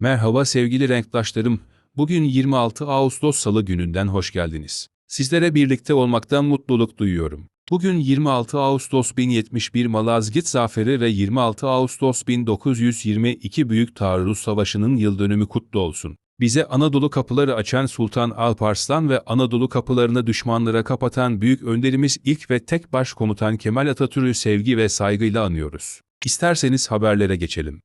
Merhaba sevgili renktaşlarım. Bugün 26 Ağustos Salı gününden hoş geldiniz. Sizlere birlikte olmaktan mutluluk duyuyorum. Bugün 26 Ağustos 1071 Malazgirt Zaferi ve 26 Ağustos 1922 Büyük Taarruz Savaşı'nın yıl dönümü kutlu olsun. Bize Anadolu kapıları açan Sultan Alparslan ve Anadolu kapılarını düşmanlara kapatan büyük önderimiz ilk ve tek başkomutan Kemal Atatürk'ü sevgi ve saygıyla anıyoruz. İsterseniz haberlere geçelim.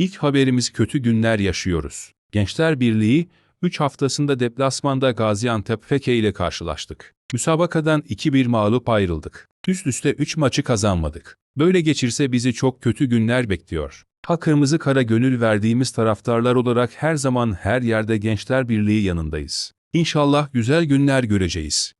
İlk haberimiz kötü günler yaşıyoruz. Gençler Birliği, 3 haftasında deplasmanda Gaziantep Feke ile karşılaştık. Müsabakadan 2-1 mağlup ayrıldık. Üst üste 3 maçı kazanmadık. Böyle geçirse bizi çok kötü günler bekliyor. Ha kırmızı kara gönül verdiğimiz taraftarlar olarak her zaman her yerde Gençler Birliği yanındayız. İnşallah güzel günler göreceğiz.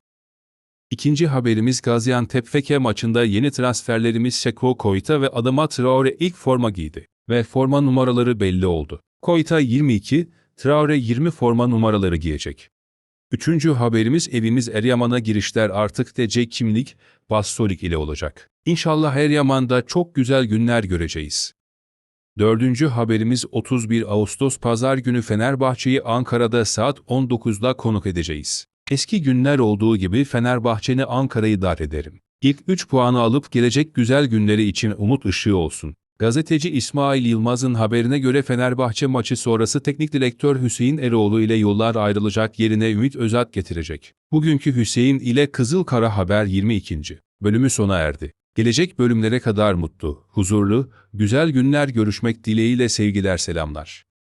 İkinci haberimiz Gaziantep Feke maçında yeni transferlerimiz Seko Koyta ve Adama Traore ilk forma giydi ve forma numaraları belli oldu. Koyta 22, Traore 20 forma numaraları giyecek. Üçüncü haberimiz evimiz Eryaman'a girişler artık TC kimlik, Bassolik ile olacak. İnşallah Eryaman'da çok güzel günler göreceğiz. Dördüncü haberimiz 31 Ağustos Pazar günü Fenerbahçe'yi Ankara'da saat 19'da konuk edeceğiz. Eski günler olduğu gibi Fenerbahçe'ni Ankara'yı dar ederim. İlk 3 puanı alıp gelecek güzel günleri için umut ışığı olsun. Gazeteci İsmail Yılmaz'ın haberine göre Fenerbahçe maçı sonrası teknik direktör Hüseyin Eroğlu ile yollar ayrılacak yerine Ümit Özat getirecek. Bugünkü Hüseyin ile Kızıl Kara Haber 22. bölümü sona erdi. Gelecek bölümlere kadar mutlu, huzurlu, güzel günler görüşmek dileğiyle sevgiler selamlar.